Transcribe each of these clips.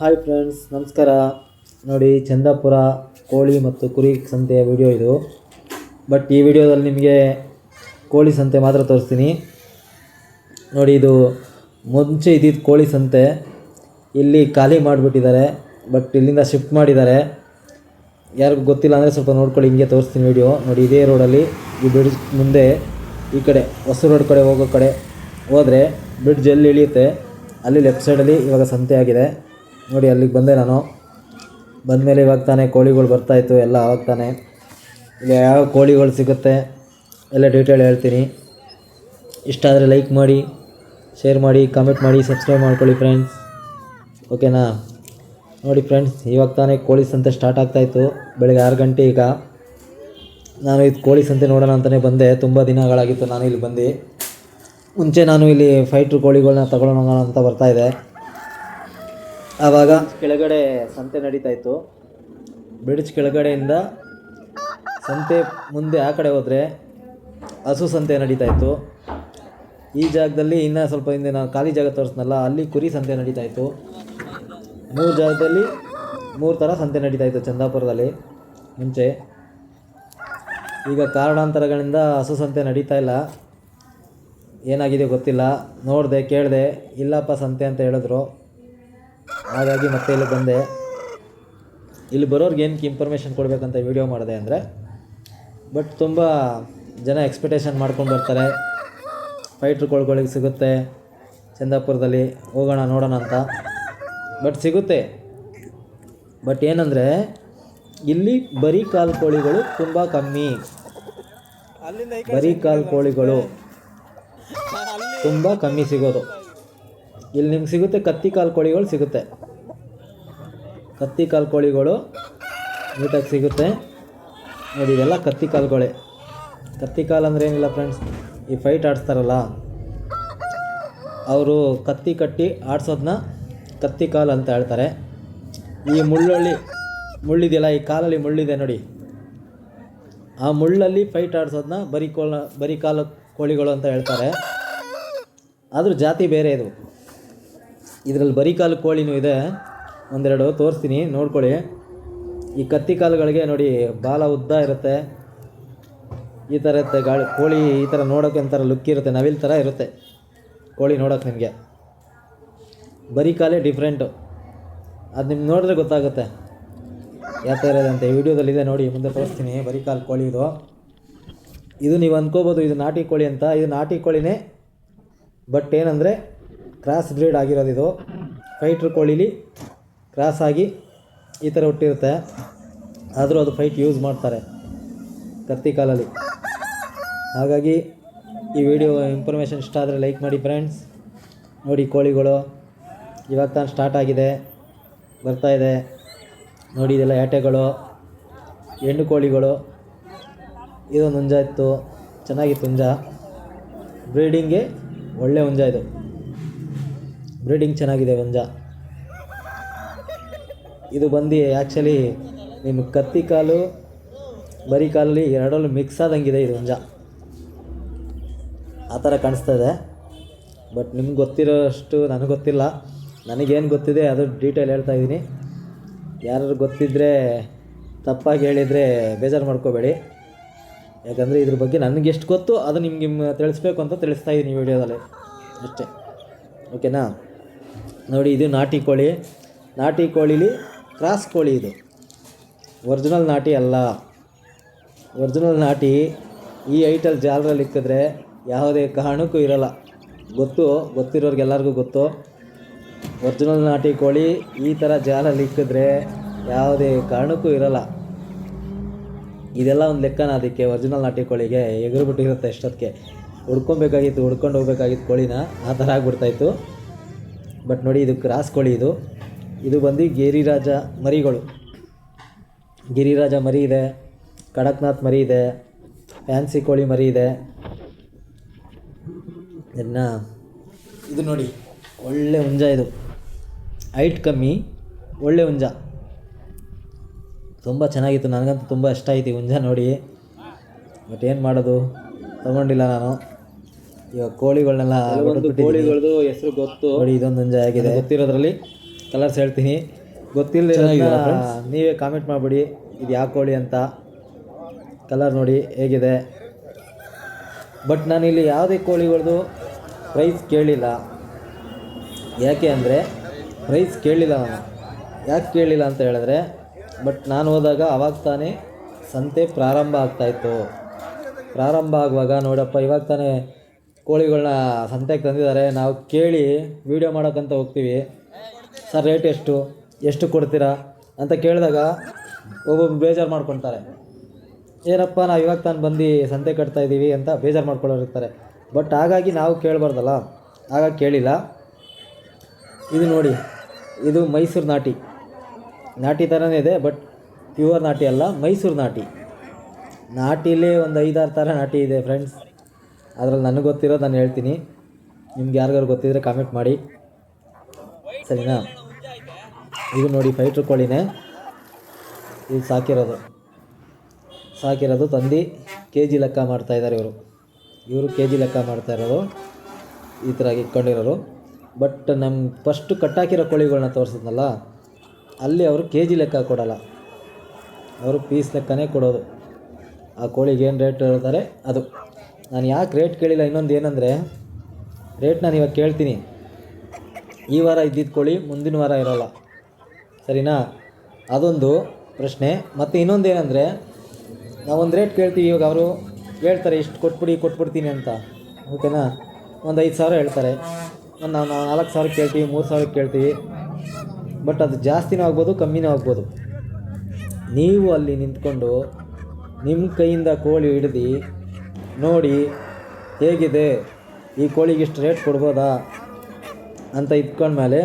Hi friends ನಮಸ್ಕಾರ. ನೋಡಿ, ಚಂದಾಪುರ, ಕೋಳಿ ಮತ್ತು ಕುರಿ ಸಂತೆಯ ವಿಡಿಯೋ ಇದು. ಬಟ್ ಈ ವಿಡಿಯೋದಲ್ಲಿ ನಿಮಗೆ ಕೋಳಿ ಸಂತೆ ಮಾತ್ರ ತೋರಿಸ್ತೀನಿ. ನೋಡಿ, ಇದು ಮುಂಚೆ ಇದ್ದಿದ್ದು ಕೋಳಿ ಸಂತೆ. ಇಲ್ಲಿ ಖಾಲಿ ಮಾಡಿಬಿಟ್ಟಿದ್ದಾರೆ ಬಟ್ ಇಲ್ಲಿಂದ ಶಿಫ್ಟ್ ಮಾಡಿದ್ದಾರೆ. ಯಾರಿಗೂ ಗೊತ್ತಿಲ್ಲ ಅಂದರೆ ಸ್ವಲ್ಪ ನೋಡ್ಕೊಳ್ಳಿ, ಹಿಂಗೆ ತೋರಿಸ್ತೀನಿ ವಿಡಿಯೋ ನೋಡಿ, ಇದೇ ರೋಡಲ್ಲಿ ಈ ಬ್ರಿಡ್ಜ್ ಮುಂದೆ, ಈ ಕಡೆ, ಹೊಸ ರೋಡ್ ಕಡೆ ಹೋಗೋ ಕಡೆ ಹೋದರೆ ಬ್ರಿಡ್ಜ್ ಎಲ್ಲಿ ಇಳಿಯುತ್ತೆ. ಅಲ್ಲಿ ಲೆಫ್ಟ್ ಸೈಡಲ್ಲಿ ಇವಾಗ ಸಂತೆ ಆಗಿದೆ. ನೋಡಿ, ಅಲ್ಲಿಗೆ ಬಂದೆ ನಾನು. ಬಂದಮೇಲೆ ಇವಾಗ ತಾನೇ ಕೋಳಿಗಳು ಬರ್ತಾಯಿತ್ತು ಎಲ್ಲ ಆವಾಗ ತಾನೇ. ಇಲ್ಲಿ ಯಾವ ಕೋಳಿಗಳು ಸಿಗುತ್ತೆ, ಎಲ್ಲ ಡೀಟೇಲ್ ಹೇಳ್ತೀನಿ. ಇಷ್ಟ ಆದರೆ ಲೈಕ್ ಮಾಡಿ ಶೇರ್ ಮಾಡಿ ಕಾಮೆಂಟ್ ಮಾಡಿ ಸಬ್ಸ್ಕ್ರೈಬ್ ಮಾಡ್ಕೊಳ್ಳಿ ಫ್ರೆಂಡ್ಸ್ ಓಕೆನಾ ನೋಡಿ ಫ್ರೆಂಡ್ಸ್ ಇವಾಗ ತಾನೇ ಕೋಳಿ ಸಂತೆ ಸ್ಟಾರ್ಟ್ ಆಗ್ತಾಯಿತ್ತು ಬೆಳಗ್ಗೆ ಆರು ಗಂಟೆ ಈಗ. ನಾನು ಇದು ಕೋಳಿ ಸಂತೆ ನೋಡೋಣ ಅಂತಲೇ ಬಂದೆ, ತುಂಬ ದಿನಗಳಾಗಿತ್ತು ನಾನು ಇಲ್ಲಿ ಬಂದು. ಮುಂಚೆ ನಾನು ಇಲ್ಲಿ ಫೈಟ್ರ್ ಕೋಳಿಗಳನ್ನ ತಗೊಳ್ಳೋಣ ಅಂತ ಬರ್ತಾಯಿದ್ದೆ ಆವಾಗ ಕೆಳಗಡೆ ಸಂತೆ ನಡೀತಾ ಇತ್ತು. ಬ್ರಿಡ್ಜ್ ಕೆಳಗಡೆಯಿಂದ ಸಂತೆ ಮುಂದೆ ಆ ಕಡೆ ಹೋದರೆ ಹಸು ಸಂತೆ ನಡೀತಾ ಇತ್ತು. ಈ ಜಾಗದಲ್ಲಿ ಇನ್ನೂ ಸ್ವಲ್ಪ ಹಿಂದೆ ನಾನು ಖಾಲಿ ಜಾಗ ತೋರಿಸ್ನಲ್ಲ ಅಲ್ಲಿ ಕುರಿ ಸಂತೆ ನಡೀತಾ ಇತ್ತು. ಮೂರು ಜಾಗದಲ್ಲಿ ಮೂರು ಥರ ಸಂತೆ ನಡೀತಾ ಇತ್ತು ಚಂದಾಪುರದಲ್ಲಿ. ಮುಂಚೆ ಈಗ ಕಾರಣಾಂತರಗಳಿಂದ ಹಸು ಸಂತೆ ನಡೀತಾ ಇಲ್ಲ. ಏನಾಗಿದೆ ಗೊತ್ತಿಲ್ಲ. ನೋಡಿದೆ ಕೇಳಿದೆ ಇಲ್ಲಪ್ಪ ಸಂತೆ ಅಂತ ಹೇಳಿದ್ರು. ಹಾಗಾಗಿ ಮತ್ತೆ ಇಲ್ಲಿ ಬಂದೆ. ಇಲ್ಲಿ ಬರೋರ್ಗೆ ಏನಕ್ಕೆ ಇನ್ಫಾರ್ಮೇಷನ್ ಕೊಡಬೇಕಂತ ವಿಡಿಯೋ ಮಾಡಿದೆ ಅಂದರೆ ಬಟ್ ತುಂಬ ಜನ ಎಕ್ಸ್ಪೆಕ್ಟೇಷನ್ ಮಾಡ್ಕೊಂಡು ಬರ್ತಾರೆ. ಫೈಟ್ರ್ ಕೊಳ್ಗಳಿಗೆ ಸಿಗುತ್ತೆ. ಚಂದಾಪುರದಲ್ಲಿ ಹೋಗೋಣ ನೋಡೋಣ ಅಂತ. ಬಟ್ ಸಿಗುತ್ತೆ. ಬಟ್ ಏನಂದರೆ ಇಲ್ಲಿ ಬರೀ ಕಾಲು ಕೋಳಿಗಳು ತುಂಬ ಕಮ್ಮಿ. ಬರೀ ಕಾಲು ಕೋಳಿಗಳು ತುಂಬ ಕಮ್ಮಿ ಸಿಗೋದು. ಇಲ್ಲಿ ನಿಮ್ಗೆ ಸಿಗುತ್ತೆ ಕತ್ತಿ ಕಾಲು ಕೋಳಿಗಳು ಸಿಗುತ್ತೆ. ಕತ್ತಿ ಕಾಲು ಕೋಳಿಗಳು ನೀಟಾಗಿ ಸಿಗುತ್ತೆ. ನೋಡಿ, ಇದೆಲ್ಲ ಕತ್ತಿ ಕೋಳಿ. ಕತ್ತಿ ಕಾಲು ಅಂದರೆ ಏನಿಲ್ಲ ಫ್ರೆಂಡ್ಸ್ ಈ ಫೈಟ್ ಆಡಿಸ್ತಾರಲ್ಲ, ಅವರು ಕತ್ತಿ ಕಟ್ಟಿ ಆಡಿಸೋದನ್ನ ಕತ್ತಿ ಕಾಲು ಅಂತ ಹೇಳ್ತಾರೆ. ಈ ಮುಳ್ಳಳ್ಳಿ ಮುಳ್ಳಿದೆಯಲ್ಲ, ಈ ಕಾಲಲ್ಲಿ ಮುಳ್ಳಿದೆ ನೋಡಿ. ಆ ಮುಳ್ಳಲ್ಲಿ ಫೈಟ್ ಆಡಿಸೋದನ್ನ ಬರಿ ಕೋಲ ಬರಿ ಕಾಲು ಕೋಳಿಗಳು ಅಂತ ಹೇಳ್ತಾರೆ. ಆದರೂ ಜಾತಿ ಬೇರೆ ಇದು. ಇದರಲ್ಲಿ ಬರೀ ಕಾಲು ಕೋಳಿನೂ ಇದೆ. ಒಂದೆರಡು ತೋರಿಸ್ತೀನಿ, ನೋಡ್ಕೊಳ್ಳಿ. ಈ ಕತ್ತಿ ಕಾಲುಗಳಿಗೆ ನೋಡಿ, ಬಾಲ ಉದ್ದ ಇರುತ್ತೆ. ಈ ಥರ ಇರುತ್ತೆ ಗಾಳಿ, ಕೋಳಿ ಈ ಥರ ನೋಡೋಕೆ ಒಂಥರ ಲುಕ್ ಇರುತ್ತೆ, ನವಿಲ್ ಥರ ಇರುತ್ತೆ. ಕೋಳಿ ನೋಡೋಕೆ ನಿಮಗೆ. ಬರೀ ಕಾಲೇ ಡಿಫ್ರೆಂಟು ಅದು ನಿಮ್ಗೆ ನೋಡಿದ್ರೆ ಗೊತ್ತಾಗುತ್ತೆ. ಯಾವ ಥರ ಇದೆ ಅಂತ ವಿಡಿಯೋದಲ್ಲಿದೆ ನೋಡಿ, ಮುಂದೆ ತೋರಿಸ್ತೀನಿ. ಬರೀ ಕಾಲು ಕೋಳಿ ಇದು. ಇದು ನೀವು ಅಂದ್ಕೋಬೋದು ಇದು ನಾಟಿ ಕೋಳಿ ಅಂತ. ಇದು ನಾಟಿ ಕೋಳಿನೇ, ಬಟ್ ಏನಂದರೆ ಕ್ರಾಸ್ ಬ್ರೀಡ್ ಆಗಿರೋದು ಇದು. ಫೈಟ್ರ್ ಕೋಳಿಲಿ ಕ್ರಾಸ್ ಆಗಿ ಈ ಥರ ಹುಟ್ಟಿರುತ್ತೆ. ಆದರೂ ಅದು ಫೈಟ್ ಯೂಸ್ ಮಾಡ್ತಾರೆ ಕತ್ತಿ ಕಾಲಲ್ಲಿ. ಹಾಗಾಗಿ ಈ ವಿಡಿಯೋ ಇನ್ಫಾರ್ಮೇಷನ್ ಇಷ್ಟ ಆದರೆ ಲೈಕ್ ಮಾಡಿ ಫ್ರೆಂಡ್ಸ್. ನೋಡಿ ಕೋಳಿಗಳು ಇವಾಗ ತಾನು ಸ್ಟಾರ್ಟ್ ಆಗಿದೆ. ಬರ್ತಾ ಇದೆ. ನೋಡಿ ಇದೆಲ್ಲ ಏಟೆಗಳು ಹೆಣ್ಣು ಕೋಳಿಗಳು. ಇದೊಂದು ಹುಂಜ ಇತ್ತು. ಚೆನ್ನಾಗಿತ್ತು ಹುಂಜ. ಬ್ರೀಡಿಂಗ್ಗೆ ಒಳ್ಳೆ ಹುಂಜ ಇದು. ಬ್ರೀಡಿಂಗ್ ಚೆನ್ನಾಗಿದೆ ವಂಜ. ಇದು ಬಂದು ಆ್ಯಕ್ಚುಲಿ ನಿಮ್ಮ ಕತ್ತಿ ಕಾಲು, ಬರಿ ಕಾಲಲ್ಲಿ ಎರಡರಲ್ಲೂ ಮಿಕ್ಸ್ ಆದಂಗಿದೆ ಇದು ವಂಜ. ಆ ಥರ ಕಾಣಿಸ್ತಾ ಬಟ್ ನಿಮ್ಗೆ ಗೊತ್ತಿರೋಷ್ಟು ನನಗೆ ಗೊತ್ತಿಲ್ಲ. ನನಗೇನು ಗೊತ್ತಿದೆ ಅದು ಡೀಟೇಲ್ ಹೇಳ್ತಾ ಇದ್ದೀನಿ. ಯಾರು ಗೊತ್ತಿದ್ದರೆ ತಪ್ಪಾಗಿ ಹೇಳಿದರೆ ಬೇಜಾರು ಮಾಡ್ಕೋಬೇಡಿ. ಯಾಕಂದರೆ ಇದ್ರ ಬಗ್ಗೆ ನನಗೆ ಎಷ್ಟು ಗೊತ್ತು ಅದು ನಿಮ್ಗೆ ತಿಳಿಸ್ಬೇಕು ಅಂತ ತಿಳಿಸ್ತಾ ಇದ್ದೀನಿ ವಿಡಿಯೋದಲ್ಲಿ ಅಷ್ಟೇ. ಓಕೆನಾ ನೋಡಿ ಇದು ನಾಟಿ ಕೋಳಿ. ನಾಟಿ ಕೋಳಿಲಿ ಕ್ರಾಸ್ ಕೋಳಿ ಇದು. ಒರಿಜಿನಲ್ ನಾಟಿ ಅಲ್ಲ. ಒರಿಜಿನಲ್ ನಾಟಿ ಈ ಐಟಲ್ಲಿ ಜಾಲರಲ್ಲಿ ಇಕ್ಕಿದ್ರೆ ಯಾವುದೇ ಕಾರಣಕ್ಕೂ ಇರಲ್ಲ. ಗೊತ್ತು, ಗೊತ್ತಿರೋರ್ಗೆಲ್ಲರಿಗೂ ಗೊತ್ತು. ಒರಿಜಿನಲ್ ನಾಟಿ ಕೋಳಿ ಈ ಥರ ಜಾಲಲ್ಲಿ ಇಕ್ಕಿದ್ರೆ ಯಾವುದೇ ಕಾರಣಕ್ಕೂ ಇರಲ್ಲ. ಇದೆಲ್ಲ ಒಂದು ಲೆಕ್ಕನ ಅದಕ್ಕೆ ಒರಿಜಿನಲ್ ನಾಟಿ ಕೋಳಿಗೆ ಎಗರು ಬಿಟ್ಟಿರುತ್ತೆ ಎಷ್ಟೊತ್ತಿಗೆ. ಹುಡ್ಕೊಬೇಕಾಗಿತ್ತು, ಹುಡ್ಕೊಂಡು ಹೋಗ್ಬೇಕಾಗಿತ್ತು ಕೋಳಿನ. ಆ ಥರ ಆಗ್ಬಿಡ್ತಾಯಿತ್ತು ಬಟ್ ನೋಡಿ ಇದು ಕ್ರಾಸ್ ಕೋಳಿ ಇದು. ಇದು ಬಂದು ಗಿರಿರಾಜ ಮರಿಗಳು. ಗಿರಿರಾಜ ಮರಿ ಇದೆ, ಕಡಕ್ನಾಥ್ ಮರಿ ಇದೆ, ಫ್ಯಾನ್ಸಿ ಕೋಳಿ ಮರಿ ಇದೆ. ಇನ್ನು ಇದು ನೋಡಿ, ಒಳ್ಳೆ ಹುಂಜ ಇದು. ಹೈಟ್ ಕಮ್ಮಿ, ಒಳ್ಳೆ ಹುಂಜ. ತುಂಬ ಚೆನ್ನಾಗಿತ್ತು, ನನಗಂತೂ ತುಂಬ ಇಷ್ಟ ಆಯ್ತು ಹುಂಜ ನೋಡಿ. ಬಟ್ ಏನು ಮಾಡೋದು, ತಗೊಂಡಿಲ್ಲ ನಾನು. ಇವಾಗ ಕೋಳಿಗಳನ್ನೆಲ್ಲ ಕೋಳಿಗಳದು ಹೆಸರು ಗೊತ್ತು. ನೋಡಿ ಇದೊಂದು ಅಂಜೆ ಆಗಿದೆ ಗೊತ್ತಿರೋದ್ರಲ್ಲಿ ಕಲರ್ಸ್ ಹೇಳ್ತೀನಿ. ಗೊತ್ತಿಲ್ಲ ನೀವೇ ಕಾಮೆಂಟ್ ಮಾಡಿಬಿಡಿ. ಇದು ಯಾವ ಕೋಳಿ ಅಂತ. ಕಲರ್ ನೋಡಿ ಹೇಗಿದೆ. ಬಟ್ ನಾನಿಲ್ಲಿ ಯಾವುದೇ ಕೋಳಿಗಳದು ಪ್ರೈಸ್ ಕೇಳಿಲ್ಲ. ಯಾಕೆ ಅಂದರೆ ಪ್ರೈಸ್ ಕೇಳಿಲ್ಲ ನಾನು. ಯಾಕೆ ಕೇಳಿಲ್ಲ ಅಂತ ಹೇಳಿದ್ರೆ ಬಟ್ ನಾನು ಹೋದಾಗ ಅವಾಗ ತಾನೇ ಸಂತೆ ಪ್ರಾರಂಭ ಆಗ್ತಾಯಿತ್ತು ಪ್ರಾರಂಭ ಆಗುವಾಗ ನೋಡಪ್ಪ ಇವಾಗ ತಾನೇ ಕೋಳಿಗಳನ್ನ ಸಂತೆಗೆ ತಂದಿದ್ದಾರೆ. ನಾವು ಕೇಳಿ ವೀಡಿಯೋ ಮಾಡೋಕ್ಕಂತ ಹೋಗ್ತೀವಿ. ಸರ್ ರೇಟ್ ಎಷ್ಟು? ಎಷ್ಟು ಕೊಡ್ತೀರಾ? ಅಂತ ಕೇಳಿದಾಗ ಒಬ್ಬೊಬ್ರು ಬೇಜಾರು ಮಾಡ್ಕೊತಾರೆ. ಏನಪ್ಪ, ನಾವು ಇವಾಗ ತಾನು ಬಂದು ಸಂತೆ ಕಟ್ತಾ ಇದ್ದೀವಿ ಅಂತ ಬೇಜಾರು ಮಾಡ್ಕೊಳ್ಳೋರು ಇರ್ತಾರೆ ಬಟ್ ಹಾಗಾಗಿ ನಾವು ಕೇಳಬಾರ್ದಲ್ಲ. ಹಾಗಾಗಿ ಕೇಳಿಲ್ಲ. ಇದು ನೋಡಿ, ಇದು ಮೈಸೂರು ನಾಟಿ. ನಾಟಿ ಥರನೇ ಇದೆ, ಬಟ್ ಪ್ಯೂರ್ ನಾಟಿ ಅಲ್ಲ, ಮೈಸೂರು ನಾಟಿ. ನಾಟಿಲೇ ಒಂದು ಐದಾರು ಥರ ನಾಟಿ ಇದೆ ಫ್ರೆಂಡ್ಸ್ ಅದ್ರಲ್ಲಿ ನನಗೆ ಗೊತ್ತಿರೋದು ನಾನು ಹೇಳ್ತೀನಿ. ನಿಮ್ಗೆ ಯಾರಿಗಾರು ಗೊತ್ತಿದ್ರೆ ಕಾಮೆಂಟ್ ಮಾಡಿ. ಸರಿನಾ? ಇದು ನೋಡಿ ಫೈಟ್ರ್ ಕೋಳಿನೇ. ಇದು ಸಾಕಿರೋದು. ಸಾಕಿರೋದು ತಂದು ಕೆ ಜಿ ಲೆಕ್ಕ ಮಾಡ್ತಾಯಿದ್ದಾರೆ ಇವರು. ಇವರು ಕೆ ಜಿ ಲೆಕ್ಕ ಮಾಡ್ತಾ ಇರೋದು. ಈ ಥರ ಇಟ್ಕೊಂಡಿರೋರು. ಬಟ್ ನಮ್ಮ ಫಸ್ಟು ಕಟ್ಟಾಕಿರೋ ಕೋಳಿಗಳನ್ನ ತೋರಿಸಿದ್ನಲ್ಲ, ಅಲ್ಲಿ ಅವರು ಕೆ ಜಿ ಲೆಕ್ಕ ಕೊಡಲ್ಲ. ಅವರು ಪೀಸ್ ಲೆಕ್ಕನೇ ಕೊಡೋದು. ಆ ಕೋಳಿಗೆ ಏನು ರೇಟ್ ಹೇಳ್ತಾರೆ? ಅದು. ನಾನು ಯಾಕೆ ರೇಟ್ ಕೇಳಿಲ್ಲ? ಇನ್ನೊಂದು ಏನಂದರೆ ರೇಟ್ ನಾನು ಇವಾಗ ಕೇಳ್ತೀನಿ. ಈ ವಾರ ಇದ್ದಿದ್ದು ಕೋಳಿ ಮುಂದಿನ ವಾರ ಇರೋಲ್ಲ. ಸರಿನಾ? ಅದೊಂದು ಪ್ರಶ್ನೆ. ಮತ್ತು ಇನ್ನೊಂದು ಏನಂದರೆ ನಾವೊಂದು ರೇಟ್ ಕೇಳ್ತೀವಿ, ಇವಾಗ ಅವರು ಹೇಳ್ತಾರೆ, ಇಷ್ಟು ಕೊಟ್ಬಿಡಿ, ಕೊಟ್ಬಿಡ್ತೀನಿ ಅಂತ. ಓಕೆನಾ? ಒಂದು ಐದು ಸಾವಿರ ಹೇಳ್ತಾರೆ. ಒಂದು ನಾವು ನಾಲ್ಕು ಸಾವಿರ ಕೇಳ್ತೀವಿ, ಮೂರು ಸಾವಿರ ಕೇಳ್ತೀವಿ. ಬಟ್ ಅದು ಜಾಸ್ತಿನೂ ಆಗ್ಬೋದು, ಕಮ್ಮಿನೂ ಆಗ್ಬೋದು. ನೀವು ಅಲ್ಲಿ ನಿಂತ್ಕೊಂಡು ನಿಮ್ಮ ಕೈಯಿಂದ ಕೋಳಿ ಹಿಡ್ದು ನೋಡಿ, ಹೇಗಿದೆ? ಈ ಕೋಳಿಗೆ ಇಷ್ಟು ರೇಟ್ ಕೊಡ್ಬೋದಾ? ಅಂತ ಇಟ್ಕೊಂಡ್ಮೇಲೆ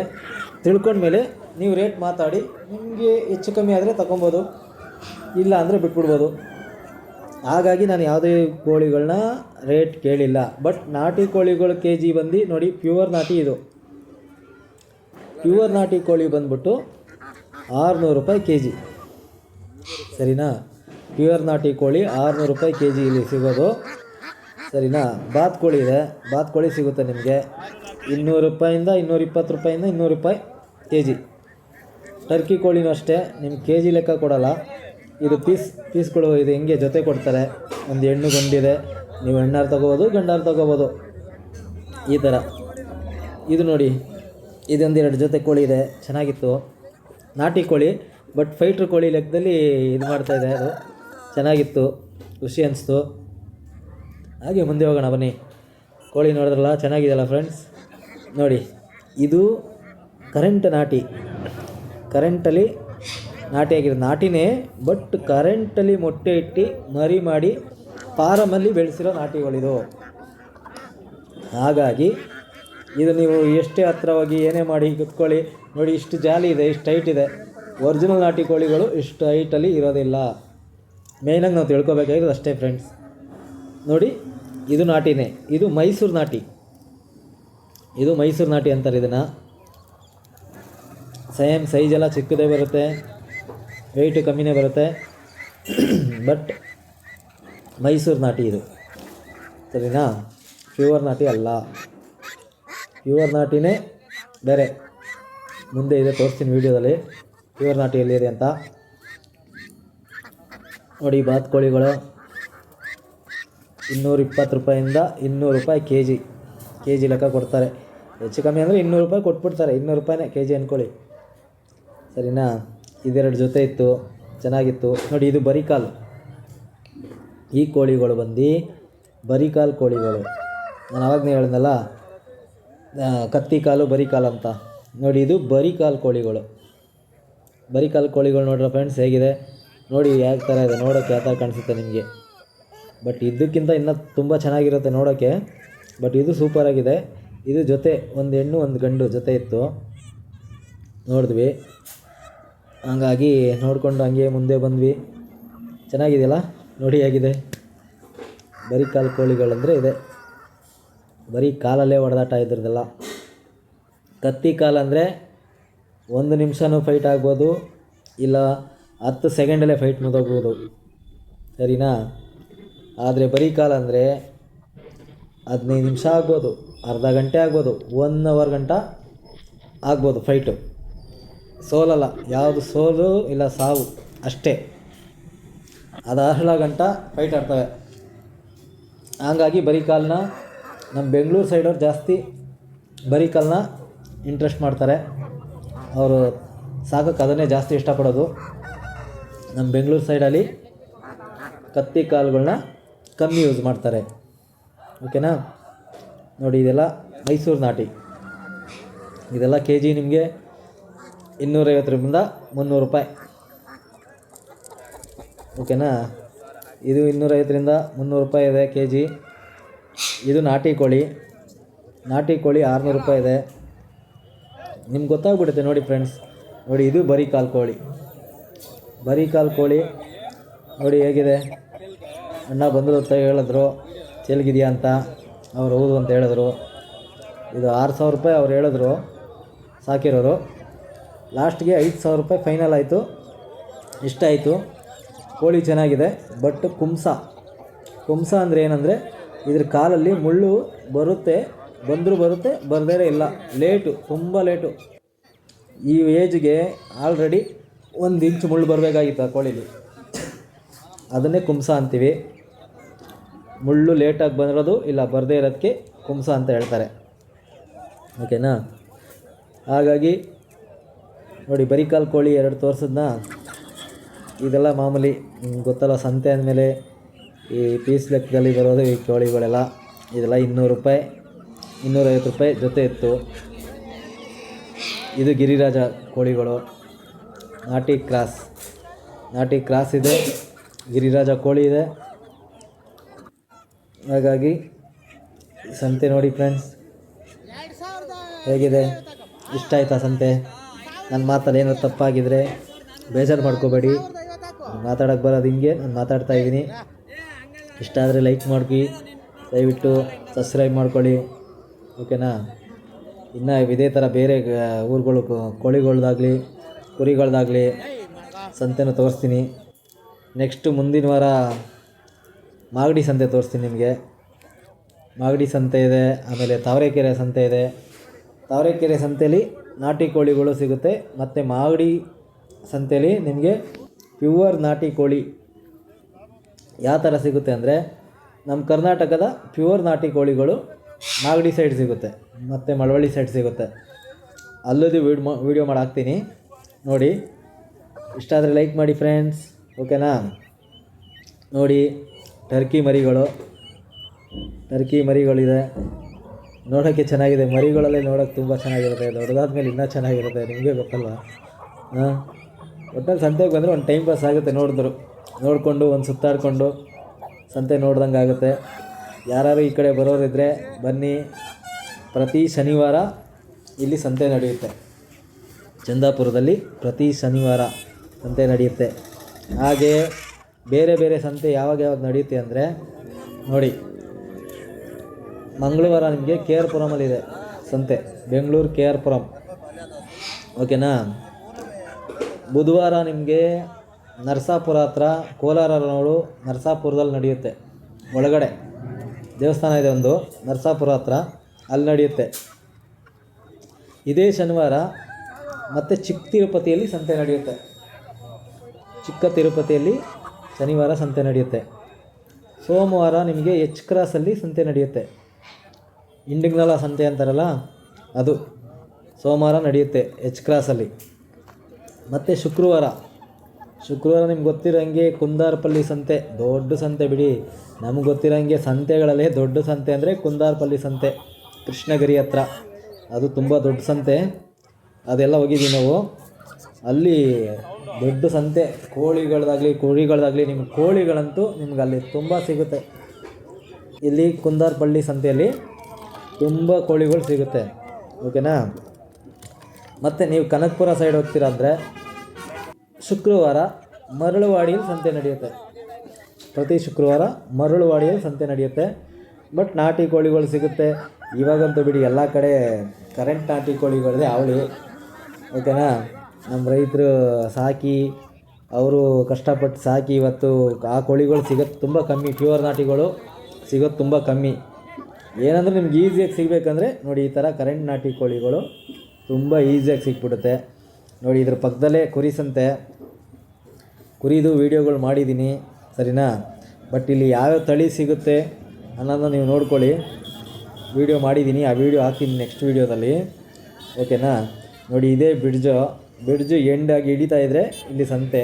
ತಿಳ್ಕೊಂಡ್ಮೇಲೆ ನೀವು ರೇಟ್ ಮಾತಾಡಿ, ನಿಮಗೆ ಹೆಚ್ಚು ಕಮ್ಮಿ ಆದರೆ ತಗೊಬೋದು, ಇಲ್ಲ ಅಂದರೆ ಬಿಟ್ಬಿಡ್ಬೋದು. ಹಾಗಾಗಿ ನಾನು ಯಾವುದೇ ಕೋಳಿಗಳನ್ನ ರೇಟ್ ಕೇಳಿಲ್ಲ. ಬಟ್ ನಾಟಿ ಕೋಳಿಗಳು ಕೆ ಜಿ ಬಂದು ನೋಡಿ ಪ್ಯೂರ್ ನಾಟಿ ಇದು. ಪ್ಯೂರ್ ನಾಟಿ ಕೋಳಿ ಬಂದ್ಬಿಟ್ಟು ಆರುನೂರು ರೂಪಾಯಿ ಕೆ ಜಿ ಸರಿನಾ? ಪ್ಯೂರ್ ನಾಟಿ ಕೋಳಿ ಆರುನೂರು ರೂಪಾಯಿ ಕೆ ಜಿ ಇಲ್ಲಿ ಸಿಗೋದು. ಸರಿನಾ? ಬಾತ್ ಕೋಳಿ ಇದೆ. ಬಾತ್ ಕೋಳಿ ಸಿಗುತ್ತೆ ನಿಮಗೆ. ಇನ್ನೂರು ರೂಪಾಯಿಂದ ಇನ್ನೂರ ಇಪ್ಪತ್ತು ರೂಪಾಯಿಂದ ಇನ್ನೂರು ರೂಪಾಯಿ ಕೆ ಜಿ ಟರ್ಕಿ ಕೋಳಿನೂ ಅಷ್ಟೇ. ನಿಮ್ಗೆ ಕೆ ಜಿ ಲೆಕ್ಕ ಕೊಡೋಲ್ಲ. ಇದು ಪೀಸ್, ಪೀಸ್ಗಳು ಇದು ಹೆಂಗೆ ಜೊತೆ ಕೊಡ್ತಾರೆ? ಒಂದು ಹೆಣ್ಣು ಗಂಡಿದೆ. ನೀವು ಹೆಣ್ಣಾರು ತಗೋಬೋದು, ಗಂಡಾರು ತಗೋಬೋದು. ಈ ಥರ ಇದು ನೋಡಿ. ಇದೊಂದು ಎರಡು ಜೊತೆ ಕೋಳಿ ಇದೆ. ಚೆನ್ನಾಗಿತ್ತು. ನಾಟಿ ಕೋಳಿ, ಬಟ್ ಫೈಟ್ರ್ ಕೋಳಿ ಲೆಕ್ಕದಲ್ಲಿ ಇದು ಮಾಡ್ತಾಯಿದೆ ಅದು. ಚೆನ್ನಾಗಿತ್ತು. ಖುಷಿ ಅನಿಸ್ತು. ಹಾಗೆ ಮುಂದೆ ಹೋಗೋಣ ಬನ್ನಿ. ಕೋಳಿ ನೋಡಿದ್ರಲ್ಲ, ಚೆನ್ನಾಗಿದೆಯಲ್ಲ ಫ್ರೆಂಡ್ಸ್ ನೋಡಿ, ಇದು ಕರೆಂಟ್ ನಾಟಿ. ಕರೆಂಟಲ್ಲಿ ನಾಟಿಯಾಗಿರೋ ನಾಟಿನೇ ಬಟ್ ಕರೆಂಟಲ್ಲಿ ಮೊಟ್ಟೆ ಇಟ್ಟು ಮರಿ ಮಾಡಿ ಫಾರಮಲ್ಲಿ ಬೆಳೆಸಿರೋ ನಾಟಿಗಳಿದು. ಹಾಗಾಗಿ, ಇದು ನೀವು ಎಷ್ಟೇ ಹತ್ರ ಏನೇ ಮಾಡಿ ಕುತ್ಕೊಳ್ಳಿ. ನೋಡಿ, ಇಷ್ಟು ಜಾಲಿ ಇದೆ, ಇಷ್ಟು ಹೈಟ್ ಇದೆ. ಒರಿಜಿನಲ್ ನಾಟಿ ಕೋಳಿಗಳು ಇಷ್ಟು ಹೈಟಲ್ಲಿ ಇರೋದಿಲ್ಲ. ಮೇಯ್ನಾಗಿ ನಾವು ತಿಳ್ಕೊಬೇಕಾಗಿರೋದು ಅಷ್ಟೇ ಫ್ರೆಂಡ್ಸ್ ನೋಡಿ ಇದು ನಾಟಿನೇ. ಇದು ಮೈಸೂರು ನಾಟಿ. ಇದು ಮೈಸೂರು ನಾಟಿ ಅಂತಾರೆ ಇದನ್ನು. ಸೇಮ್ ಸೈಜ್ ಎಲ್ಲ ಚಿಕ್ಕದೇ ಬರುತ್ತೆ. ವೆಯ್ಟು ಕಮ್ಮಿನೇ ಬರುತ್ತೆ. ಬಟ್ ಮೈಸೂರು ನಾಟಿ ಇದು. ಸರಿನಾ? ಪ್ಯೂವರ್ ನಾಟಿ ಅಲ್ಲ. ಪ್ಯೂವರ್ ನಾಟಿನೇ ಬೇರೆ. ಮುಂದೆ ಇದೆ ತೋರಿಸ್ತೀನಿ ವೀಡಿಯೋದಲ್ಲಿ. ಪ್ಯೂವರ್ ನಾಟಿ ಎಲ್ಲಿದೆ ಅಂತ. ನೋಡಿ ಬಾತ್ ಕೋಳಿಗಳು ಇನ್ನೂರ ಇಪ್ಪತ್ತು ರೂಪಾಯಿಂದ ಇನ್ನೂರು ರೂಪಾಯಿ ಕೆ ಜಿ ಕೆ ಜಿ ಲೆಕ್ಕ ಕೊಡ್ತಾರೆ. ಹೆಚ್ಚು ಕಮ್ಮಿ ಅಂದರೆ ಇನ್ನೂರು ರೂಪಾಯಿ ಕೊಟ್ಬಿಡ್ತಾರೆ. ಇನ್ನೂರು ರೂಪಾಯಿನೇ ಕೆ ಜಿ ಅಂದ್ಕೊಳ್ಳಿ ಸರಿನಾ? ಇದೆರಡು ಜೊತೆ ಇತ್ತು. ಚೆನ್ನಾಗಿತ್ತು. ನೋಡಿ ಇದು ಬರಿಕಾಲು. ಈ ಕೋಳಿಗಳು ಬಂದು ಬರಿಕಾಲು ಕೋಳಿಗಳು. ನಾನು ಆವಾಗ ಹೇಳಿದ್ನಲ್ಲ ಆ, ಕತ್ತಿ ಕಾಲು ಬರಿಕಾಲು ಅಂತ. ನೋಡಿ ಇದು ಬರಿಕಾಲು ಕೋಳಿಗಳು. ಬರಿಕಾಲು ಕೋಳಿಗಳು ನೋಡ್ರ ಫ್ರೆಂಡ್ಸ್ ಹೇಗಿದೆ? ನೋಡಿ ಯಾವ ಥರ ಇದೆ? ನೋಡೋಕ್ಕೆ ಯಾವ ಥರ ಕಾಣಿಸುತ್ತೆ ನಿಮಗೆ? ಬಟ್ ಇದಕ್ಕಿಂತ ಇನ್ನೂ ತುಂಬ ಚೆನ್ನಾಗಿರುತ್ತೆ ನೋಡೋಕ್ಕೆ ಬಟ್ ಇದು ಸೂಪರಾಗಿದೆ ಇದು ಜೊತೆ ಒಂದು ಹೆಣ್ಣು, ಒಂದು ಗಂಡು ಜೊತೆ ಇತ್ತು. ನೋಡಿದ್ವಿ. ಹಂಗಾಗಿ ನೋಡಿಕೊಂಡು ಹಂಗೆ ಮುಂದೆ ಬಂದ್ವಿ. ಚೆನ್ನಾಗಿದೆಯಲ್ಲ? ನೋಡಿ ಆಗಿದೆ ಬರೀ ಕಾಲು ಕೋಳಿಗಳಂದರೆ ಇದೆ. ಬರೀ ಕಾಲಲ್ಲೇ ಹೊಡೆದಾಟ ಇದ್ರದ್ದೆಲ್ಲ. ಕತ್ತಿ ಕಾಲು ಅಂದರೆ ಒಂದು ನಿಮಿಷನೂ ಫೈಟ್ ಆಗ್ಬೋದು. ಇಲ್ಲ ಹತ್ತು ಸೆಕೆಂಡಲ್ಲೇ ಫೈಟ್ ಮುದೋಗ್ಬೋದು ಸರಿನಾ? ಆದರೆ ಬರೀ ಕಾಲ ಅಂದರೆ ಹದಿನೈದು ನಿಮಿಷ ಆಗ್ಬೋದು, ಅರ್ಧ ಗಂಟೆ ಆಗ್ಬೋದು ಒನ್ ಅವರ್ ಗಂಟ ಆಗ್ಬೋದು ಫೈಟು ಸೋಲಲ್ಲ, ಯಾವುದು ಸೋಲು ಇಲ್ಲ ಸಾವು, ಅಷ್ಟೇ. ಅದು ಅರ್ಧ ಗಂಟ ಫೈಟ್ ಆಡ್ತವೆ. ಹಂಗಾಗಿ ಬರೀ ಕಾಲನ್ನ ನಮ್ಮ ಬೆಂಗಳೂರು ಸೈಡವ್ರು ಜಾಸ್ತಿ ಬರೀ ಕಾಲನ್ನ ಇಂಟ್ರೆಸ್ಟ್ ಮಾಡ್ತಾರೆ. ಅವರು ಸಾಕಕ್ಕೆ ಅದನ್ನೇ ಜಾಸ್ತಿ ಇಷ್ಟಪಡೋದು. ನಮ್ಮ ಬೆಂಗಳೂರು ಸೈಡಲ್ಲಿ ಕತ್ತಿ ಕಾಲುಗಳನ್ನ ಕಮ್ಮಿ ಯೂಸ್ ಮಾಡ್ತಾರೆ. ಓಕೆನಾ ನೋಡಿ ಇದೆಲ್ಲ ಮೈಸೂರು ನಾಟಿ. ಇದೆಲ್ಲ ಕೆ ಜಿ ನಿಮಗೆ ಇನ್ನೂರೈವತ್ತರಿಂದ ಮುನ್ನೂರು ರೂಪಾಯಿ. ಓಕೆನಾ ಇದು ಇನ್ನೂರೈವತ್ತರಿಂದ ಮುನ್ನೂರು ರೂಪಾಯಿ ಇದೆ ಕೆ ಜಿ ಇದು ನಾಟಿ ಕೋಳಿ. ನಾಟಿ ಕೋಳಿ ಆರುನೂರು ರೂಪಾಯಿ ಇದೆ. ನಿಮ್ಗೆ ಗೊತ್ತಾಗ್ಬಿಡುತ್ತೆ ನೋಡಿ ಫ್ರೆಂಡ್ಸ್ ನೋಡಿ ಇದು ಬರೀ ಕಾಲು ಕೋಳಿ. ಬರೀ ಕಾಲು ಕೋಳಿ ನೋಡಿ ಹೇಗಿದೆ? ಅಣ್ಣ ಬಂದರು ಅಂತ ಹೇಳಿದ್ರು ಚೆಲ್ಗಿದೆಯಾ ಅಂತ ಅವ್ರು ಹೌದು ಅಂತ ಹೇಳಿದ್ರು. ಇದು ಆರು ಸಾವಿರ ರೂಪಾಯಿ ಅವ್ರು ಹೇಳಿದ್ರು, ಸಾಕಿರೋರು. ಲಾಸ್ಟ್ಗೆ ಐದು ಸಾವಿರ ರೂಪಾಯಿ ಫೈನಲ್ ಆಯಿತು. ಇಷ್ಟಾಯಿತು ಕೋಳಿ ಚೆನ್ನಾಗಿದೆ ಬಟ್ ಕುಂಸ. ಕುಂಸ ಅಂದರೆ ಏನಂದರೆ, ಇದ್ರ ಕಾಲಲ್ಲಿ ಮುಳ್ಳು ಬರುತ್ತೆ, ಬಂದರೂ ಬರುತ್ತೆ, ಬರದೇ ಇಲ್ಲ. ಲೇಟು, ತುಂಬ ಲೇಟು. ಈ ಏಜ್ಗೆ ಆಲ್ರೆಡಿ ಒಂದು ಇಂಚು ಮುಳ್ಳು ಬರಬೇಕಾಗಿತ್ತು ಆ ಕೋಳಿಲಿ. ಅದನ್ನೇ ಕುಂಸ ಅಂತೀವಿ. ಮುಳ್ಳು ಲೇಟಾಗಿ ಬಂದಿರೋದು, ಇಲ್ಲ ಬರದೇ ಇರೋದಕ್ಕೆ ಕುಂಸ ಅಂತ ಹೇಳ್ತಾರೆ. ಓಕೆನಾ ಹಾಗಾಗಿ, ನೋಡಿ ಬರಿಕಾಲು ಕೋಳಿ ಎರಡು ತೋರಿಸಿದ್ನ, ಇದೆಲ್ಲ ಮಾಮೂಲಿ ಗೊತ್ತಲ್ಲ, ಸಂತೆ ಅಂದಮೇಲೆ ಈ ಪೀಸ್ ಲೆಕ್ಕದಲ್ಲಿ ಬರೋದು ಈ ಕೋಳಿಗಳೆಲ್ಲ. ಇದೆಲ್ಲ ಇನ್ನೂರು ರೂಪಾಯಿ, ಇನ್ನೂರೈವತ್ತು ರೂಪಾಯಿ ಜೊತೆ ಇತ್ತು. ಇದು ಗಿರಿರಾಜ ಕೋಳಿಗಳು. ನಾಟಿ ಕ್ರಾಸ್. ನಾಟಿ ಕ್ರಾಸ್ ಇದೆ, ಗಿರಿರಾಜ ಕೋಳಿ ಇದೆ. ಹಾಗಾಗಿ ಸಂತೆ ನೋಡಿ ಫ್ರೆಂಡ್ಸ್ ಹೇಗಿದೆ? ಇಷ್ಟ ಆಯ್ತಾ ಸಂತೆ? ನನ್ನ ಮಾತಲ್ಲಿ ಏನಾದ್ರು ತಪ್ಪಾಗಿದ್ರೆ ಬೇಜಾರು ಮಾಡ್ಕೋಬೇಡಿ. ಮಾತಾಡೋಕ್ಕೆ ಬರೋದು ಹಿಂಗೆ, ನಾನು ಮಾತಾಡ್ತಾ ಇದ್ದೀನಿ. ಇಷ್ಟ ಆದರೆ ಲೈಕ್ ಮಾಡ್ಕಿ, ದಯವಿಟ್ಟು ಸಬ್ಸ್ಕ್ರೈಬ್ ಮಾಡ್ಕೊಳ್ಳಿ. ಓಕೆನಾ ಇನ್ನು ಇದೇ ಥರ ಬೇರೆ ಊರುಗಳು ಕೋಳಿಗಳ್ದಾಗಲಿ, ಕುರಿಗಳ್ದಾಗಲಿ ಸಂತೆನ ತೋರಿಸ್ತೀನಿ. ನೆಕ್ಸ್ಟು ಮುಂದಿನ ವಾರ ಮಾಗಡಿ ಸಂತೆ ತೋರಿಸ್ತೀನಿ ನಿಮಗೆ. ಮಾಗಡಿ ಸಂತೆ ಇದೆ, ಆಮೇಲೆ ತಾವರೆಕೆರೆ ಸಂತೆ ಇದೆ. ತಾವರೆಕೆರೆ ಸಂತೆಯಲ್ಲಿ ನಾಟಿ ಕೋಳಿಗಳು ಸಿಗುತ್ತೆ. ಮತ್ತು ಮಾಗಡಿ ಸಂತೆಯಲ್ಲಿ ನಿಮಗೆ ಪ್ಯೂವರ್ ನಾಟಿ ಕೋಳಿ ಯಾವ ಥರ ಸಿಗುತ್ತೆ ಅಂದರೆ ನಮ್ಮ ಕರ್ನಾಟಕದ ಪ್ಯೂರ್ ನಾಟಿ ಕೋಳಿಗಳು ಮಾಗಡಿ ಸೈಡ್ ಸಿಗುತ್ತೆ, ಮತ್ತು ಮಳವಳ್ಳಿ ಸೈಡ್ ಸಿಗುತ್ತೆ. ಅಲ್ಲದು ವೀಡಿಯೋ ಮಾಡಿ ಹಾಕ್ತೀನಿ. ನೋಡಿ, ಇಷ್ಟ ಆದರೆ ಲೈಕ್ ಮಾಡಿ ಫ್ರೆಂಡ್ಸ್ ಓಕೆನಾ ನೋಡಿ ಟರ್ಕಿ ಮರಿಗಳು, ಟರ್ಕಿ ಮರಿಗಳಿದೆ. ನೋಡೋಕ್ಕೆ ಚೆನ್ನಾಗಿದೆ. ಮರಿಗಳಲ್ಲಿ ನೋಡೋಕ್ಕೆ ತುಂಬ ಚೆನ್ನಾಗಿರುತ್ತೆ. ದೊಡ್ಡದಾದ ಮೇಲೆ ಇನ್ನೂ ಚೆನ್ನಾಗಿರುತ್ತೆ. ನಿಮಗೆ ಗೊತ್ತಲ್ವ? ಹಾಂ? ಒಟ್ಟಲ್ಲಿ ಸಂತೆಗೆ ಬಂದರೆ ಒಂದು ಟೈಮ್ ಪಾಸ್ ಆಗುತ್ತೆ ನೋಡಿದ್ರು. ನೋಡಿಕೊಂಡು, ಒಂದು ಸುತ್ತಾಡಿಕೊಂಡು ಸಂತೆ ನೋಡ್ದಂಗೆ ಆಗುತ್ತೆ. ಯಾರು ಈ ಕಡೆ ಬರೋರಿದ್ದರೆ ಬನ್ನಿ. ಪ್ರತಿ ಶನಿವಾರ ಇಲ್ಲಿ ಸಂತೆ ನಡೆಯುತ್ತೆ. ಚಂದಾಪುರದಲ್ಲಿ ಪ್ರತಿ ಶನಿವಾರ ಸಂತೆ ನಡೆಯುತ್ತೆ. ಹಾಗೆ ಬೇರೆ ಬೇರೆ ಸಂತೆ ಯಾವಾಗ ಯಾವಾಗ ನಡೆಯುತ್ತೆ ಅಂದರೆ, ನೋಡಿ, ಮಂಗಳವಾರ ನಿಮಗೆ ಕೆ ಆರ್ ಪುರಮಲ್ಲಿದೆ ಸಂತೆ, ಬೆಂಗಳೂರು ಕೆ ಆರ್ ಪುರಂ ಓಕೆನಾ? ಬುಧವಾರ ನಿಮಗೆ ನರಸಾಪುರ ಹತ್ರ ಕೋಲಾರ ನೋಡು ನರಸಾಪುರದಲ್ಲಿ ನಡೆಯುತ್ತೆ. ಒಳಗಡೆ ದೇವಸ್ಥಾನ ಇದೆ ಒಂದು, ನರಸಾಪುರ ಹತ್ರ ಅಲ್ಲಿ ನಡೆಯುತ್ತೆ. ಇದೇ ಶನಿವಾರ ಮತ್ತು ಚಿಕ್ಕ ತಿರುಪತಿಯಲ್ಲಿ ಸಂತೆ ನಡೆಯುತ್ತೆ. ಚಿಕ್ಕ ತಿರುಪತಿಯಲ್ಲಿ ಶನಿವಾರ ಸಂತೆ ನಡೆಯುತ್ತೆ. ಸೋಮವಾರ ನಿಮಗೆ ಎಚ್ ಕ್ರಾಸಲ್ಲಿ ಸಂತೆ ನಡೆಯುತ್ತೆ. ಇಂಡಿಗ್ನಲ ಸಂತೆ ಅಂತಾರಲ್ಲ, ಅದು ಸೋಮವಾರ ನಡೆಯುತ್ತೆ ಎಚ್ ಕ್ರಾಸಲ್ಲಿ ಮತ್ತು ಶುಕ್ರವಾರ. ಶುಕ್ರವಾರ ನಿಮ್ಗೆ ಗೊತ್ತಿರೋಂಗೆ ಕುಂದಾರಪಲ್ಲಿ ಸಂತೆ, ದೊಡ್ಡ ಸಂತೆ ಬಿಡಿ. ನಮ್ಗೆ ಗೊತ್ತಿರೋಂಗೆ ಸಂತೆಗಳಲ್ಲೇ ದೊಡ್ಡ ಸಂತೆ ಅಂದರೆ ಕುಂದಾರಪಲ್ಲಿ ಸಂತೆ, ಕೃಷ್ಣಗಿರಿ ಹತ್ರ. ಅದು ತುಂಬ ದೊಡ್ಡ ಸಂತೆ. ಅದೆಲ್ಲ ಹೋಗಿದ್ದೀವಿ ನಾವು. ಅಲ್ಲಿ ದೊಡ್ಡ ಸಂತೆ, ಕೋಳಿಗಳದಾಗಲಿ, ಕುರಿಗಳದಾಗಲಿ ನಿಮ್ಗೆ ಕೋಳಿಗಳಂತೂ ನಿಮ್ಗೆ ಅಲ್ಲಿ ತುಂಬ ಸಿಗುತ್ತೆ. ಇಲ್ಲಿ ಕುಂದಾರ್ಪಳ್ಳಿ ಸಂತೆಯಲ್ಲಿ ತುಂಬ ಕೋಳಿಗಳು ಸಿಗುತ್ತೆ. ಓಕೆನಾ? ಮತ್ತು ನೀವು ಕನಕಪುರ ಸೈಡ್ ಹೋಗ್ತೀರಾ ಅಂದರೆ ಶುಕ್ರವಾರ ಮರಳುವಾಡಿಯಲ್ಲಿ ಸಂತೆ ನಡೆಯುತ್ತೆ. ಪ್ರತಿ ಶುಕ್ರವಾರ ಮರಳುವಾಡಿಯಲ್ಲಿ ಸಂತೆ ನಡೆಯುತ್ತೆ. ಬಟ್ ನಾಟಿ ಕೋಳಿಗಳು ಸಿಗುತ್ತೆ. ಇವಾಗಂತೂ ಬಿಡಿ ಎಲ್ಲ ಕಡೆ ಕರೆಂಟ್ ನಾಟಿ ಕೋಳಿಗಳದೇ ಅವಳಿ. ಓಕೆನಾ? ನಮ್ಮ ರೈತರು ಸಾಕಿ, ಅವರು ಕಷ್ಟಪಟ್ಟು ಸಾಕಿ ಇವತ್ತು ಆ ಕೋಳಿಗಳು ಸಿಗೋದು ತುಂಬ ಕಮ್ಮಿ ಪ್ಯೂರ್ ನಾಟಿಗಳು ಸಿಗೋದು ತುಂಬ ಕಮ್ಮಿ. ಏನಂದರೆ ನಿಮ್ಗೆ ಈಸಿಯಾಗಿ ಸಿಗಬೇಕಂದ್ರೆ ನೋಡಿ ಈ ಥರ ಕರೆಂಟ್ ನಾಟಿ ಕೋಳಿಗಳು ತುಂಬ ಈಸಿಯಾಗಿ ಸಿಕ್ಬಿಡುತ್ತೆ ನೋಡಿ ಇದ್ರ ಪಕ್ಕದಲ್ಲೇ ಕುರಿ ಸಂತೆ ಕುರಿದು ವೀಡಿಯೋಗಳು ಮಾಡಿದ್ದೀನಿ ಸರಿನಾ? ಬಟ್ ಇಲ್ಲಿ ಯಾವ್ಯಾವ ತಳಿ ಸಿಗುತ್ತೆ ಅನ್ನೋದನ್ನ ನೀವು ನೋಡ್ಕೊಳ್ಳಿ. ವೀಡಿಯೋ ಮಾಡಿದ್ದೀನಿ ಆ ವೀಡಿಯೋ ಹಾಕ್ತೀನಿ ನೆಕ್ಸ್ಟ್ ವೀಡಿಯೋದಲ್ಲಿ. ಓಕೆನಾ? ನೋಡಿ ಇದೇ ಬ್ರಿಡ್ಜು. ಬ್ರಿಡ್ಜು ಎಂಡಾಗಿ ಹಿಡಿತಾ ಇದ್ದರೆ ಇಲ್ಲಿ ಸಂತೆ.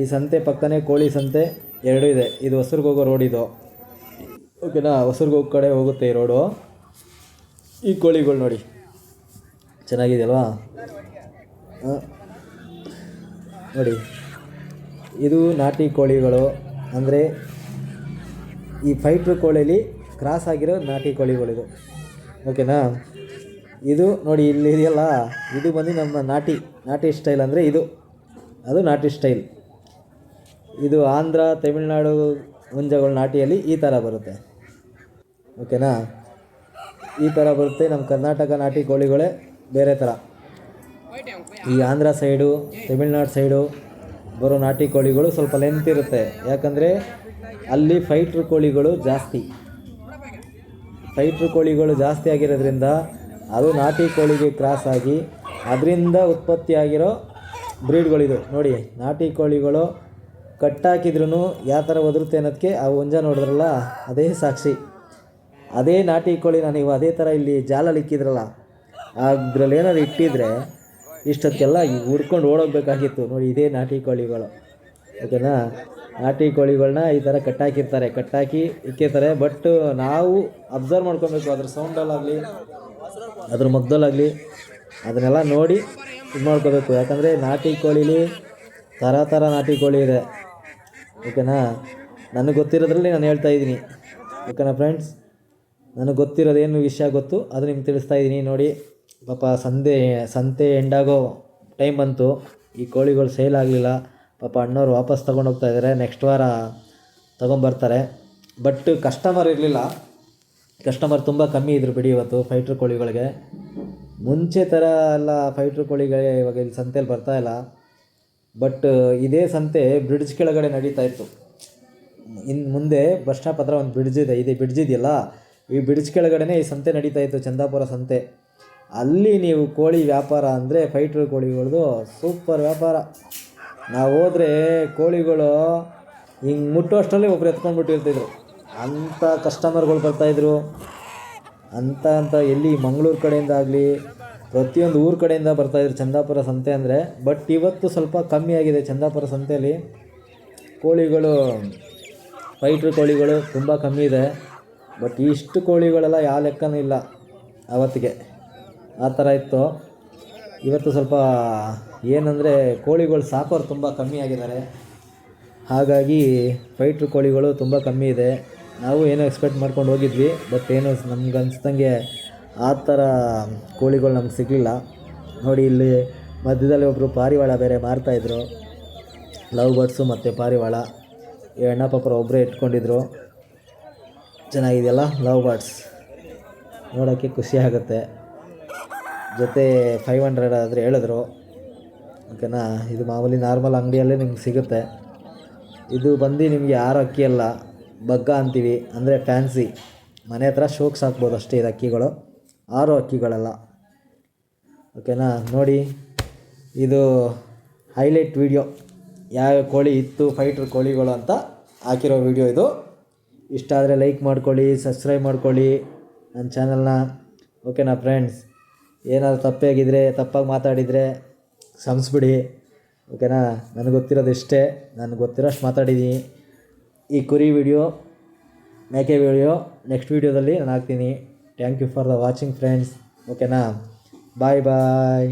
ಈ ಸಂತೆ ಪಕ್ಕನೇ ಕೋಳಿ ಸಂತೆ ಎರಡೂ ಇದೆ. ಇದು ಹೊಸರ್ಗೆ ಹೋಗೋ ರೋಡ್ ಇದು. ಓಕೆನಾ ಹೊಸರ್ಗೆ ಹೋಗೋ ಕಡೆ ಹೋಗುತ್ತೆ ಈ ರೋಡು ಈ ಕೋಳಿಗಳು ನೋಡಿ. ಚೆನ್ನಾಗಿದೆಯಲ್ವಾ? ನೋಡಿ, ಇದು ನಾಟಿ ಕೋಳಿಗಳು. ಅಂದರೆ ಈ ಫೈಟ್ರ್ ಕೋಳಿಲಿ ಕ್ರಾಸ್ ಆಗಿರೋ ನಾಟಿ ಕೋಳಿಗಳಿದು ಓಕೆನಾ ಇದು ನೋಡಿ, ಇಲ್ಲಿ ಇದೆಯಲ್ಲ? ಇದು ಬಂದು ನಮ್ಮ ನಾಟಿ. ನಾಟಿ ಸ್ಟೈಲ್ ಅಂದರೆ ಇದು. ಅದು ನಾಟಿ ಸ್ಟೈಲ್. ಇದು ಆಂಧ್ರ, ತಮಿಳುನಾಡು ಮುಂಜಗಳು ನಾಟಿಯಲ್ಲಿ ಈ ಥರ ಬರುತ್ತೆ. ಓಕೆನಾ? ಈ ಥರ ಬರುತ್ತೆ ನಮ್ಮ ಕರ್ನಾಟಕ ನಾಟಿ ಕೋಳಿಗಳೇ ಬೇರೆ ಥರ ಈ ಆಂಧ್ರ ಸೈಡು, ತಮಿಳ್ನಾಡು ಸೈಡು ಬರೋ ನಾಟಿ ಕೋಳಿಗಳು ಸ್ವಲ್ಪ ಲೆಂತ್ ಇರುತ್ತೆ. ಯಾಕಂದರೆ ಅಲ್ಲಿ ಫೈಟ್ರ್ ಕೋಳಿಗಳು ಜಾಸ್ತಿ. ಫೈಟ್ರ್ ಕೋಳಿಗಳು ಜಾಸ್ತಿ ಆಗಿರೋದ್ರಿಂದ ಅದು ನಾಟಿ ಕೋಳಿಗೆ ಕ್ರಾಸ್ ಆಗಿ ಅದರಿಂದ ಉತ್ಪತ್ತಿಯಾಗಿರೋ ಬ್ರೀಡ್ಗಳಿದು. ನೋಡಿ, ನಾಟಿ ಕೋಳಿಗಳು ಕಟ್ಟಾಕಿದ್ರೂ ಯಾವ ಥರ ಒದರುತ್ತೆ ಅನ್ನೋದಕ್ಕೆ ಆ ಹುಂಜ ನೋಡಿದ್ರಲ್ಲ, ಅದೇ ಸಾಕ್ಷಿ. ಅದೇ ನಾಟಿ ಕೋಳಿ ನಾನು ಇವು ಅದೇ ಥರ ಇಲ್ಲಿ ಜಾಲಲ್ಲಿ ಇಕ್ಕಿದ್ರಲ್ಲ, ಅದ್ರಲ್ಲಿ ಏನಾದ್ರು ಇಟ್ಟಿದ್ರೆ ಇಷ್ಟೊತ್ತೆಲ್ಲ ಹುಡ್ಕೊಂಡು ಓಡೋಗ್ಬೇಕಾಗಿತ್ತು. ನೋಡಿ, ಇದೇ ನಾಟಿ ಕೋಳಿಗಳು. ಓಕೆನಾ? ನಾಟಿ ಕೋಳಿಗಳನ್ನ ಈ ಥರ ಕಟ್ಟಾಕಿರ್ತಾರೆ. ಕಟ್ಟಾಕಿ ಇಕ್ಕಿರ್ತಾರೆ. ಬಟ್ ನಾವು ಅಬ್ಸರ್ವ್ ಮಾಡ್ಕೊಬೇಕು. ಅದ್ರ ಸೌಂಡಲ್ಲಾಗಲಿ ಅದ್ರ ಮಗ್ದಲ್ಲಾಗಲಿ. ಅದನ್ನೆಲ್ಲ ನೋಡಿ ಇದು ಮಾಡ್ಕೋಬೇಕು. ಯಾಕಂದರೆ ನಾಟಿ ಕೋಳಿಲಿ ಥರ ಥರ ನಾಟಿ ಕೋಳಿ ಇದೆ. ಓಕೆನಾ? ನನಗೆ ಗೊತ್ತಿರೋದ್ರಲ್ಲಿ ನಾನು ಹೇಳ್ತಾ ಇದ್ದೀನಿ. ಓಕೆನಾ ಫ್ರೆಂಡ್ಸ್ ನನಗೆ ಗೊತ್ತಿರೋದೇನು ವಿಷಯ ಗೊತ್ತು? ಅದು ನಿಮ್ಗೆ ತಿಳಿಸ್ತಾ ಇದ್ದೀನಿ. ನೋಡಿ, ಪಾಪ ಸಂತೆ ಸಂತೆ ಎಂಡಾಗೋ ಟೈಮ್ ಬಂತು. ಈ ಕೋಳಿಗಳು ಸೇಲ್ ಆಗಲಿಲ್ಲ. ಪಾಪ ಅಣ್ಣವ್ರು ವಾಪಸ್ ತೊಗೊಂಡು ಹೋಗ್ತಾ ಇದ್ದಾರೆ ನೆಕ್ಸ್ಟ್ ವಾರ ತೊಗೊಂಬರ್ತಾರೆ. ಬಟ್ ಕಸ್ಟಮರ್ ಇರಲಿಲ್ಲ. ಕಸ್ಟಮರ್ ತುಂಬ ಕಮ್ಮಿ ಇದ್ರು ಬಿಡಿ ಇವತ್ತು ಫೈಟ್ರ್ ಕೋಳಿಗಳಿಗೆ. ಮುಂಚೆ ಥರ ಎಲ್ಲ ಫೈಟ್ರ್ ಕೋಳಿಗಳೇ ಇವಾಗ ಇಲ್ಲಿ ಸಂತೆಯಲ್ಲಿ ಇಲ್ಲ. ಬಟ್ ಇದೇ ಸಂತೆ ಬ್ರಿಡ್ಜ್ ಕೆಳಗಡೆ ನಡೀತಾ ಇತ್ತು. ಇನ್ನು ಮುಂದೆ ಬಸ್ ಸ್ಟಾಪ್ ಹತ್ರ ಒಂದು ಬ್ರಿಡ್ಜ್ ಇದೆ. ಇದೆ ಬ್ರಿಡ್ಜ್ ಇದೆಯಲ್ಲ? ಈ ಬ್ರಿಡ್ಜ್ ಕೆಳಗಡೆನೇ ಈ ಸಂತೆ ನಡೀತಾ ಇತ್ತು, ಚಂದಾಪುರ ಸಂತೆ. ಅಲ್ಲಿ ನೀವು ಕೋಳಿ ವ್ಯಾಪಾರ ಅಂದರೆ ಫೈಟ್ರ್ ಕೋಳಿಗಳದು ಸೂಪರ್ ವ್ಯಾಪಾರ. ನಾವು ಹೋದರೆ ಕೋಳಿಗಳು ಹಿಂಗೆ ಮುಟ್ಟುವಷ್ಟರಲ್ಲಿ ಒಬ್ರು ಎತ್ಕೊಂಡ್ಬಿಟ್ಟಿರ್ತಿದ್ರು ಅಂಥ ಕಸ್ಟಮರ್ಗಳು ಬರ್ತಾಯಿದ್ರು ಅಂತ ಅಂತ ಎಲ್ಲಿ ಮಂಗಳೂರು ಕಡೆಯಿಂದ ಆಗಲಿ, ಪ್ರತಿಯೊಂದು ಊರ ಕಡೆಯಿಂದ ಬರ್ತಾಯಿದ್ರು ಚಂದಾಪುರ ಸಂತೆ ಅಂದರೆ ಬಟ್ ಇವತ್ತು ಸ್ವಲ್ಪ ಕಮ್ಮಿ ಆಗಿದೆ ಚಂದಾಪುರ ಸಂತೆಯಲ್ಲಿ. ಕೋಳಿಗಳು ಫೈಟ್ರ್ ಕೋಳಿಗಳು ತುಂಬ ಕಮ್ಮಿ ಇದೆ ಬಟ್ ಇಷ್ಟು ಕೋಳಿಗಳೆಲ್ಲ ಯಾವ ಲೆಕ್ಕನೂ ಇಲ್ಲ ಆವತ್ತಿಗೆ ಆ ಥರ ಇತ್ತು. ಇವತ್ತು ಸ್ವಲ್ಪ ಏನಂದರೆ, ಕೋಳಿಗಳು ಸಾಕೋರು ತುಂಬ ಕಮ್ಮಿ ಆಗಿದ್ದಾರೆ. ಹಾಗಾಗಿ ಫೈಟ್ರ್ ಕೋಳಿಗಳು ತುಂಬ ಕಮ್ಮಿ ಇದೆ. ನಾವು ಏನೋ ಎಕ್ಸ್ಪೆಕ್ಟ್ ಮಾಡ್ಕೊಂಡು ಹೋಗಿದ್ವಿ ಬಟ್ ಏನು ನಮ್ಗೆ ಅನ್ಸ್ದಂಗೆ ಆ ಥರ ಕೋಳಿಗಳು ನಮ್ಗೆ ಸಿಗಲಿಲ್ಲ. ನೋಡಿ ಇಲ್ಲಿ ಮಧ್ಯದಲ್ಲಿ ಒಬ್ಬರು ಪಾರಿವಾಳ ಬೇರೆ ಮಾರ್ತಾಯಿದ್ರು ಲವ್ ಬರ್ಡ್ಸು ಮತ್ತು ಪಾರಿವಾಳ. ಈ ಅಣ್ಣ ಪಾಪರ ಒಬ್ಬರೇ ಇಟ್ಕೊಂಡಿದ್ರು. ಚೆನ್ನಾಗಿದೆಯಲ್ಲ ಲವ್ ಬರ್ಡ್ಸ್ ನೋಡೋಕ್ಕೆ ಖುಷಿ ಆಗುತ್ತೆ. ಜೊತೆ ಫೈವ್ ಹಂಡ್ರೆಡ್ ಆದರೆ ಹೇಳಿದ್ರು. ಓಕೆನಾ? ಇದು ಮಾಮೂಲಿ ನಾರ್ಮಲ್ ಅಂಗಡಿಯಲ್ಲೇ ನಿಮ್ಗೆ ಸಿಗುತ್ತೆ. ಇದು ಬಂದು ನಿಮಗೆ ಯಾರು ಅಕ್ಕಿ ಅಲ್ಲ ಬಗ್ಗ ಅಂತೀವಿ, ಅಂದರೆ ಫ್ಯಾನ್ಸಿ ಮನೆ ಹತ್ರ ಶೋಕ್ಸ್ ಹಾಕ್ಬೋದು ಅಷ್ಟೇ ಇದು ಅಕ್ಕಿಗಳು. ಆರು ಅಕ್ಕಿಗಳಲ್ಲ. ಓಕೆನಾ ನೋಡಿ. ಇದು ಹೈಲೈಟ್ ವಿಡಿಯೋ ಯಾವ ಕೋಳಿ ಇತ್ತು ಫೈಟ್ರ್ ಕೋಳಿಗಳು ಅಂತ ಹಾಕಿರೋ ವಿಡಿಯೋ ಇದು. ಇಷ್ಟ ಆದರೆ ಲೈಕ್ ಮಾಡ್ಕೊಳ್ಳಿ ಸಬ್ಸ್ಕ್ರೈಬ್ ಮಾಡ್ಕೊಳ್ಳಿ ನನ್ನ ಚಾನಲ್ನ ಓಕೆನಾ ಫ್ರೆಂಡ್ಸ್ ಏನಾದರೂ ತಪ್ಪಾಗಿದ್ದರೆ ತಪ್ಪಾಗಿ ಮಾತಾಡಿದರೆ ಕ್ಷಮಿಸ್ಬಿಡಿ. ಓಕೆನಾ ನನಗೆ ಗೊತ್ತಿರೋದು ಇಷ್ಟೇ. ನನಗೆ ಗೊತ್ತಿರೋಷ್ಟು ಮಾತಾಡಿದ್ದೀನಿ ಈ ಕುರಿ ವಿಡಿಯೋ, ಮೇಕೆ ವಿಡಿಯೋ ನೆಕ್ಸ್ಟ್ ವೀಡಿಯೋದಲ್ಲಿ ನಾನು ಹಾಕ್ತೀನಿ. Thank you for the watching friends ಓಕೆನಾ ಬಾಯ್ ಬಾಯ್